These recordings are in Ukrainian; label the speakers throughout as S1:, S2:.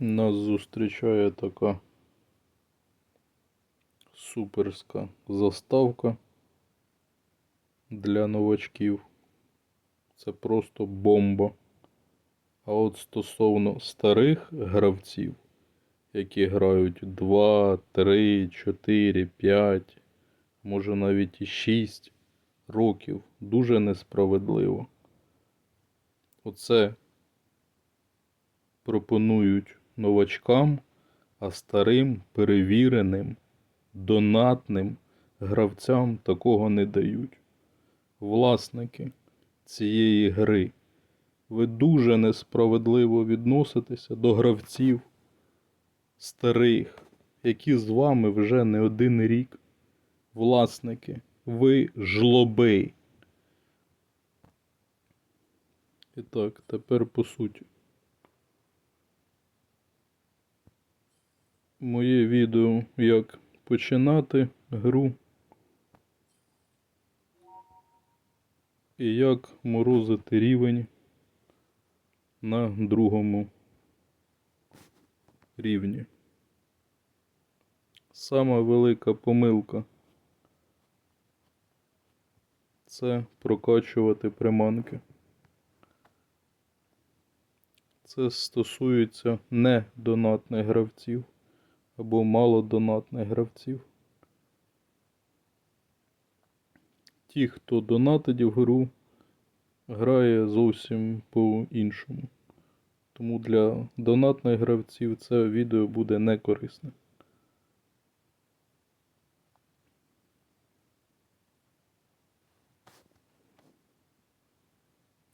S1: Нас зустрічає така суперська заставка для новачків. Це просто бомба. А от стосовно старих гравців, які грають 2, 3, 4, 5, може навіть і 6 років, дуже несправедливо. Оце пропонують новачкам, а старим перевіреним, донатним гравцям такого не дають. Власники цієї гри, ви дуже несправедливо відноситеся до гравців старих, які з вами вже не один рік. Власники, ви жлоби. І так, тепер по суті. Моє відео як починати гру і як морозити рівень на другому рівні. Сама велика помилка це прокачувати приманки. Це стосується недонатних гравців або малодонатних гравців. Ті, хто донатить в гру, грає зовсім по-іншому. Тому для донатних гравців це відео буде не корисне.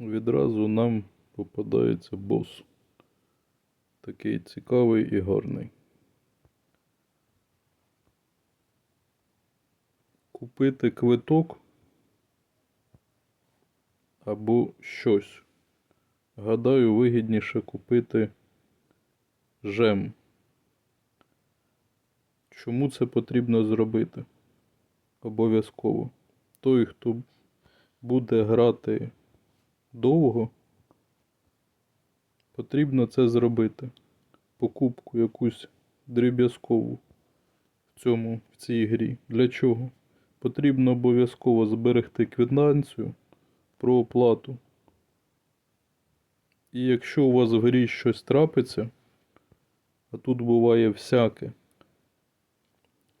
S1: Відразу нам попадається бос. Такий цікавий і гарний. Купити квиток або щось. Гадаю, вигідніше купити жем. Чому це потрібно зробити? Обов'язково. Той, хто буде грати довго, потрібно це зробити. Покупку якусь дріб'язкову в цьому, в цій грі. Для чого? Потрібно обов'язково зберегти квитанцію про оплату. І якщо у вас в грі щось трапиться, а тут буває всяке,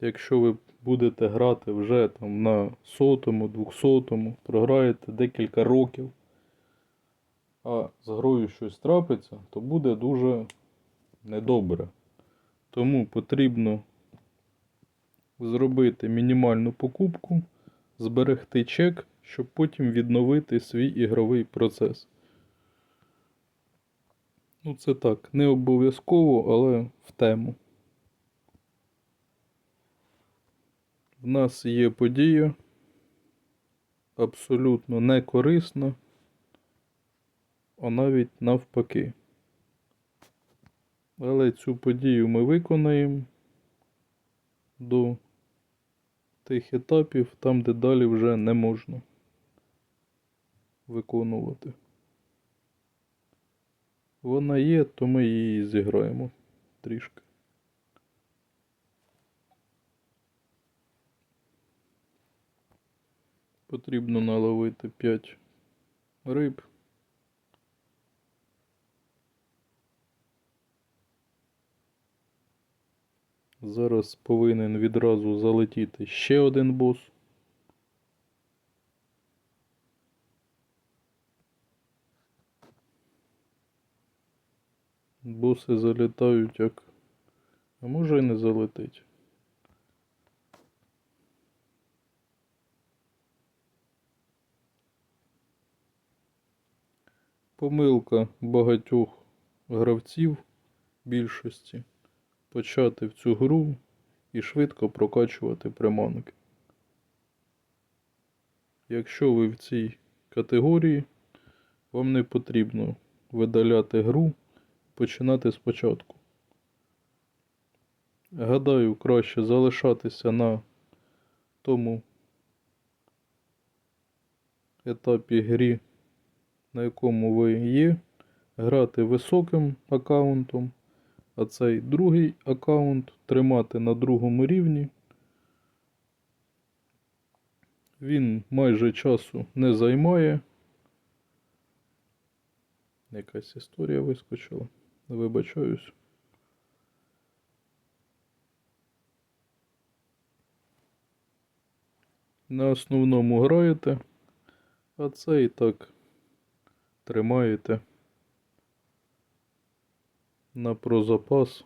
S1: якщо ви будете грати вже там на сотому, двохсотому, програєте декілька років, а з грою щось трапиться, то буде дуже недобре. Тому потрібно зробити мінімальну покупку, зберегти чек, щоб потім відновити свій ігровий процес. Ну, це так, не обов'язково, але в тему. В нас є подія абсолютно не корисна, а навіть навпаки. Але цю подію ми виконаємо до тих етапів, там, де далі вже не можна виконувати. Вона є, то ми її зіграємо трішки. Потрібно наловити 5 риб. Зараз повинен відразу залетіти ще один бос. Боси залітають як. А може і не залетить. Помилка багатьох гравців більшості почати в цю гру і швидко прокачувати приманки. Якщо ви в цій категорії, вам не потрібно видаляти гру, починати спочатку. Гадаю, краще залишатися на тому етапі грі, на якому ви є, грати високим аккаунтом а цей другий аккаунт тримати на другому рівні. Він майже часу не займає. Якась історія вискочила. Вибачаюсь. На основному граєте, а це і так тримаєте на прозапас.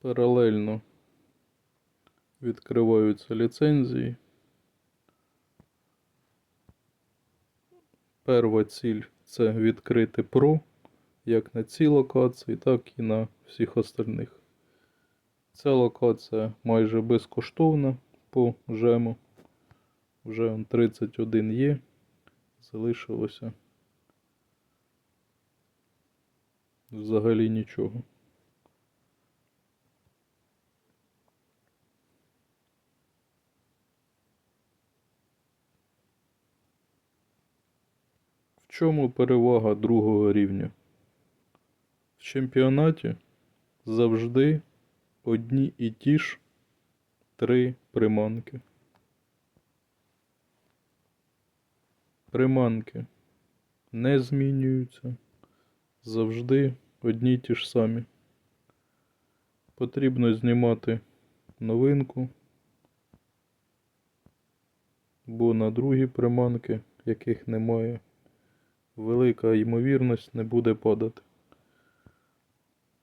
S1: Паралельно відкриваються ліцензії. Перша ціль це відкрити PRO як на цій локації, так і на всіх остальних. Ця локація майже безкоштовна по жему. Вже 31 є. Залишилося взагалі нічого. В чому перевага другого рівня? В чемпіонаті завжди одні і ті ж три приманки. Приманки не змінюються. Завжди одні й ті ж самі. Потрібно знімати новинку, бо на другі приманки, яких немає, велика ймовірність не буде падати.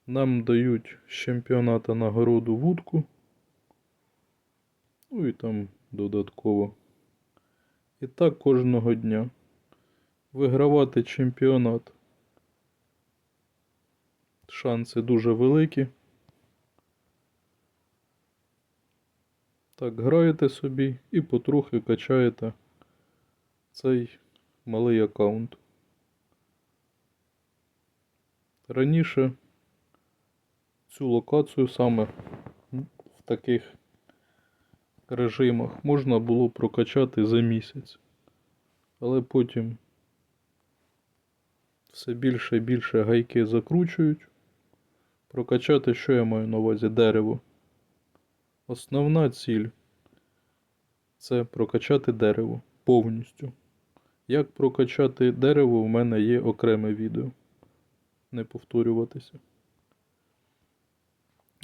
S1: Нам дають з чемпіоната нагороду вудку. Ну і там додатково. І так кожного дня. Вигравати чемпіонат. Шанси дуже великі. Так, граєте собі і потрохи качаєте цей малий аккаунт. Раніше цю локацію саме в таких режимах можна було прокачати за місяць. Але потім все більше і більше гайки закручують. Прокачати, що я маю на увазі, дерево. Основна ціль це прокачати дерево повністю. Як прокачати дерево, в мене є окреме відео. Не повторюватися.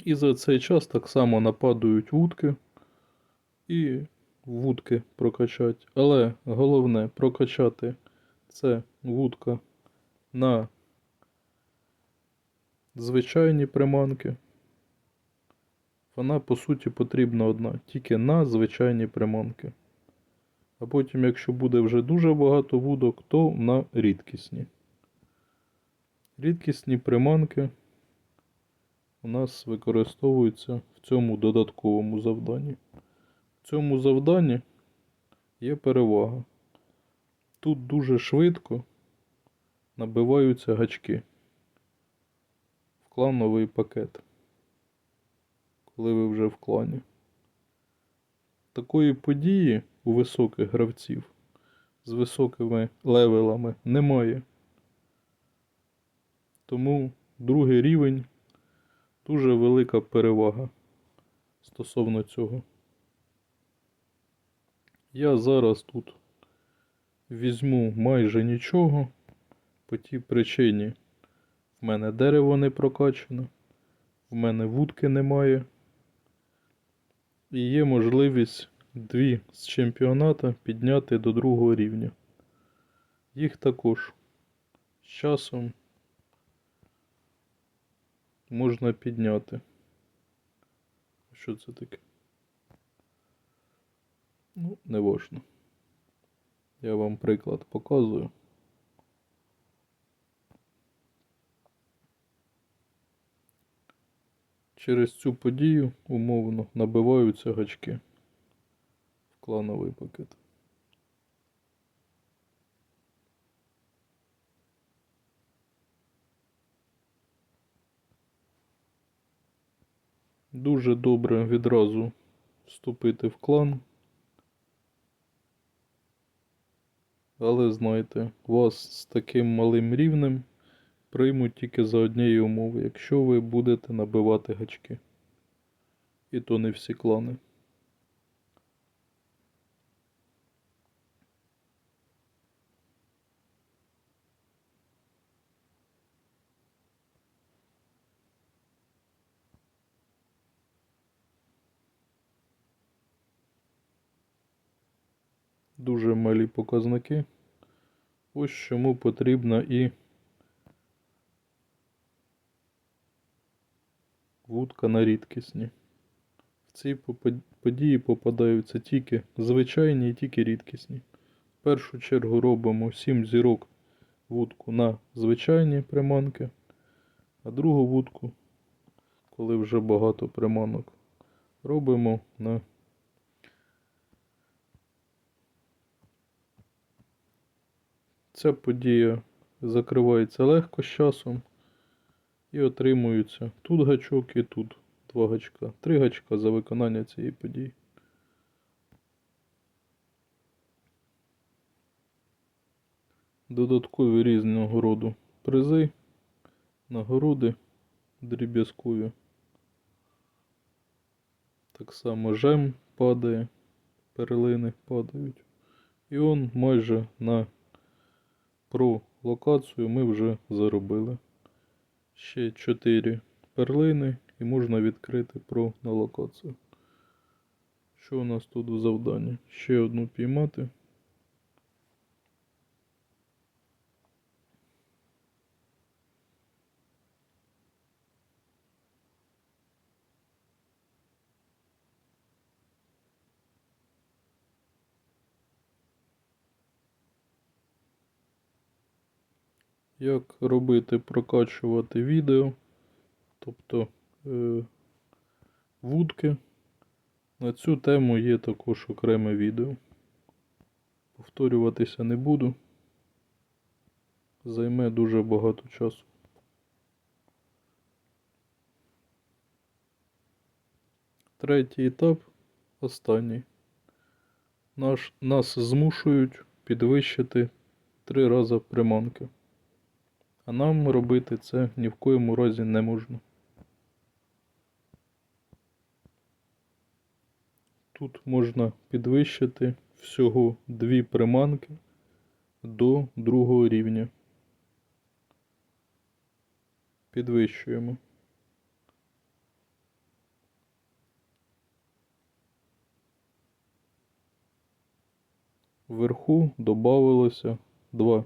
S1: І за цей час так само нападують вудки і вудки прокачати. Але головне прокачати це вудка на звичайні приманки. Вона, по суті, потрібна одна, тільки на звичайні приманки. А потім, якщо буде вже дуже багато вудок, то на рідкісні. Рідкісні приманки у нас використовуються в цьому додатковому завданні. В цьому завданні є перевага. Тут дуже швидко набиваються гачки в клановий пакет, коли ви вже в клані. Такої події у високих гравців з високими левелами немає. Тому другий рівень дуже велика перевага стосовно цього. Я зараз тут візьму майже нічого. По тій причині в мене дерево не прокачано, в мене вудки немає. І є можливість дві з чемпіоната підняти до другого рівня. Їх також з часом можна підняти. Що це таке? Ну, не важно. Я вам приклад показую. Через цю подію умовно набиваються гачки в клановий пакет. Дуже добре відразу вступити в клан. Але знаєте, вас з таким малим рівнем приймуть тільки за однієї умови, якщо ви будете набивати гачки. І то не всі клани. Дуже показники. Ось чому потрібна і вудка на рідкісні. В ці події попадаються тільки звичайні і тільки рідкісні. В першу чергу робимо 7 зірок вудку на звичайні приманки, а другу вудку, коли вже багато приманок, робимо на Ця подія закривається легко з часом і отримуються тут гачок і тут два гачка. Три гачка за виконання цієї події. Додаткові різного роду призи, нагороди дріб'язкові. Так само жем падає, перлини падають. І он майже на про локацію ми вже заробили. Ще 4 перлини і можна відкрити про на локацію. Що у нас тут в завданні? Ще одну піймати. Як робити, прокачувати відео, тобто е, вудки. На цю тему є також окреме відео. Повторюватися не буду. Займе дуже багато часу. Третій етап, останній. Наш, нас змушують підвищити три рази приманки. А нам робити це ні в коєму разі не можна. Тут можна підвищити всього дві приманки до другого рівня. Підвищуємо. Вверху додавалося два.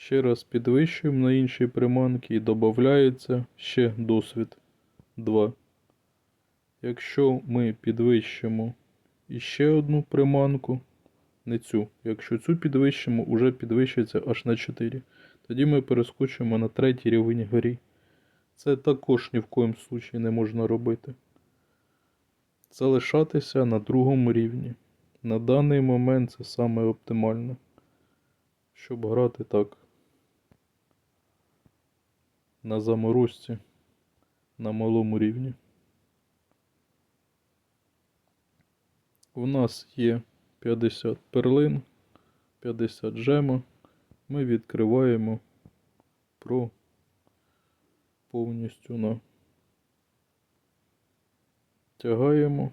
S1: Ще раз підвищуємо на інші приманки і додається ще досвід 2. Якщо ми підвищимо іще одну приманку, не цю, якщо цю підвищимо, уже підвищиться аж на 4. Тоді ми перескочимо на третій рівень горі. Це також ні в коїм случаї не можна робити. Залишатися на другому рівні. На даний момент це саме оптимально, щоб грати так. На заморозці на малому рівні. У нас є 50 перлин, 50 жема. Ми відкриваємо про повністю на тягаємо.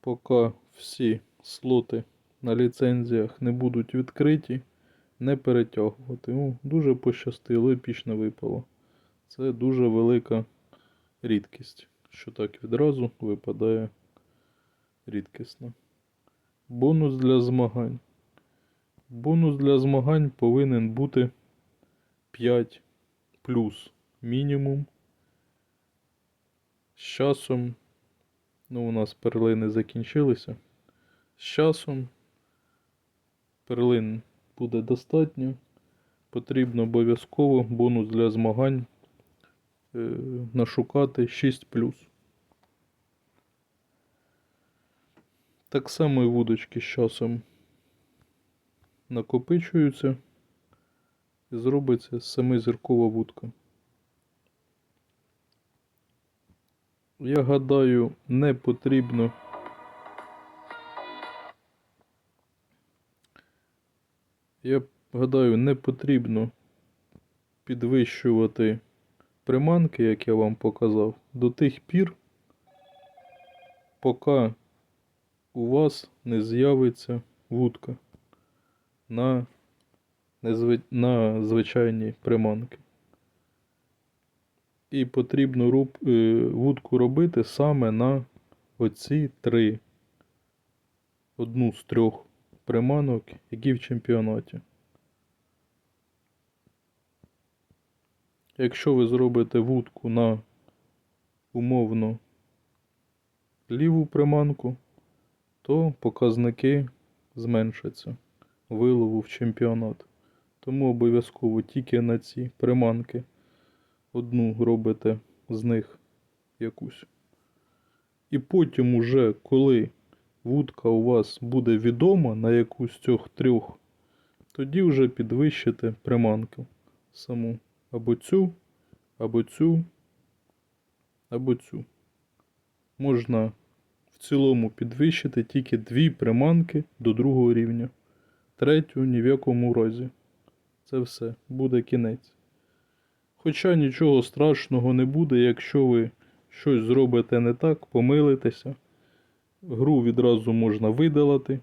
S1: Поки всі слоти на ліцензіях не будуть відкриті, не перетягувати. Ну, дуже пощастило, епічно випало. Це дуже велика рідкість, що так відразу випадає рідкісно. Бонус для змагань. Бонус для змагань повинен бути 5 плюс мінімум. З часом, ну, у нас перлини закінчилися. З часом перлин буде достатньо. Потрібно обов'язково бонус для змагань е, нашукати 6 Так само і вудочки з часом накопичуються і зробиться семизіркова вудка. Я гадаю, не потрібно. Я гадаю, не потрібно підвищувати приманки, як я вам показав, до тих пір, поки у вас не з'явиться вудка на, на звичайні приманки. І потрібно руб... е, вудку робити саме на оці три. Одну з трьох приманок, які в чемпіонаті. Якщо ви зробите вудку на умовно ліву приманку, то показники зменшаться вилову в чемпіонат. Тому обов'язково тільки на ці приманки одну робите з них якусь. І потім уже, коли вудка у вас буде відома на якусь з трьох, тоді вже підвищите приманку саму. Або цю, або цю, або цю. Можна в цілому підвищити тільки дві приманки до другого рівня. Третю ні в якому разі. Це все, буде кінець. Хоча нічого страшного не буде, якщо ви щось зробите не так, помилитеся. Гру відразу можна видалити,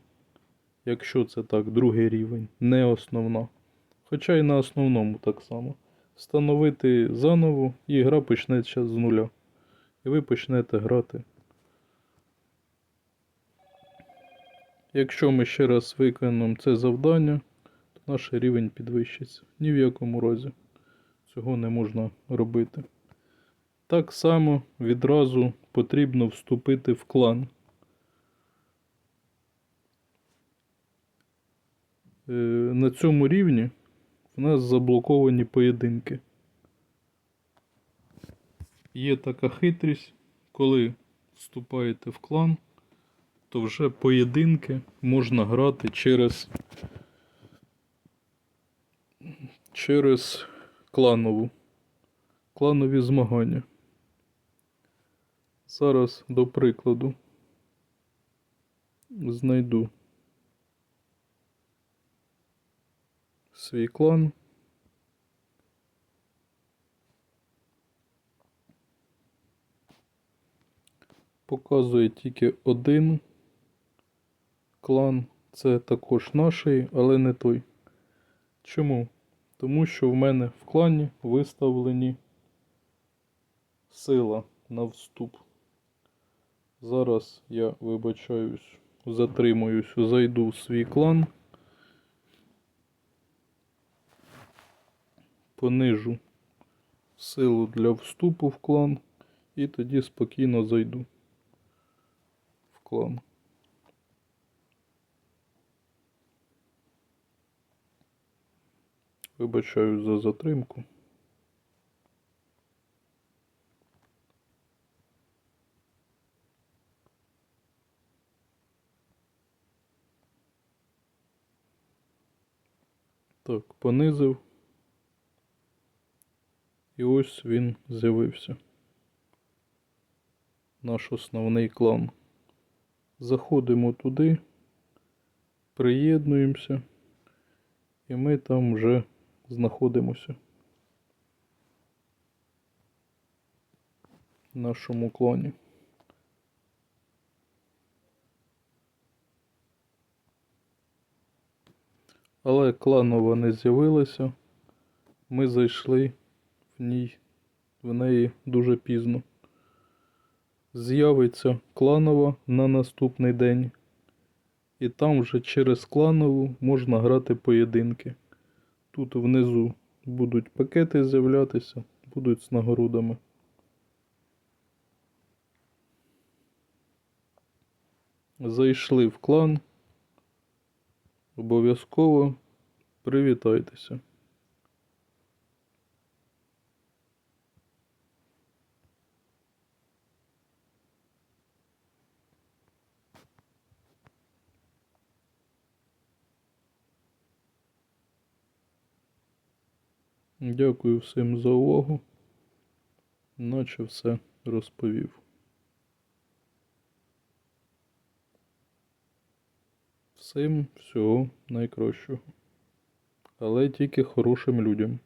S1: якщо це так, другий рівень, не основна. Хоча і на основному так само. Встановити заново і гра почнеться з нуля. І ви почнете грати. Якщо ми ще раз виконуємо це завдання, то наш рівень підвищиться. Ні в якому разі цього не можна робити. Так само відразу потрібно вступити в клан. На цьому рівні в нас заблоковані поєдинки. Є така хитрість, коли вступаєте в клан, то вже поєдинки можна грати через, через кланову. Кланові змагання. Зараз до прикладу знайду свій клан. Показує тільки один клан. Це також наший, але не той. Чому? Тому що в мене в клані виставлені сила на вступ. Зараз я вибачаюсь, затримуюсь, зайду в свій клан. Понижу силу для вступу в клан і тоді спокійно зайду в клан. Вибачаю за затримку. Так, понизив. І ось він з'явився. Наш основний клан. Заходимо туди, приєднуємося, і ми там вже знаходимося. В нашому клані. Але кланова не з'явилася. Ми зайшли ній, в неї дуже пізно. З'явиться кланова на наступний день. І там вже через кланову можна грати поєдинки. Тут внизу будуть пакети з'являтися, будуть з нагородами. Зайшли в клан. Обов'язково привітайтеся. Дякую всім за увагу, наче все розповів. Всім всього найкращого. Але тільки хорошим людям.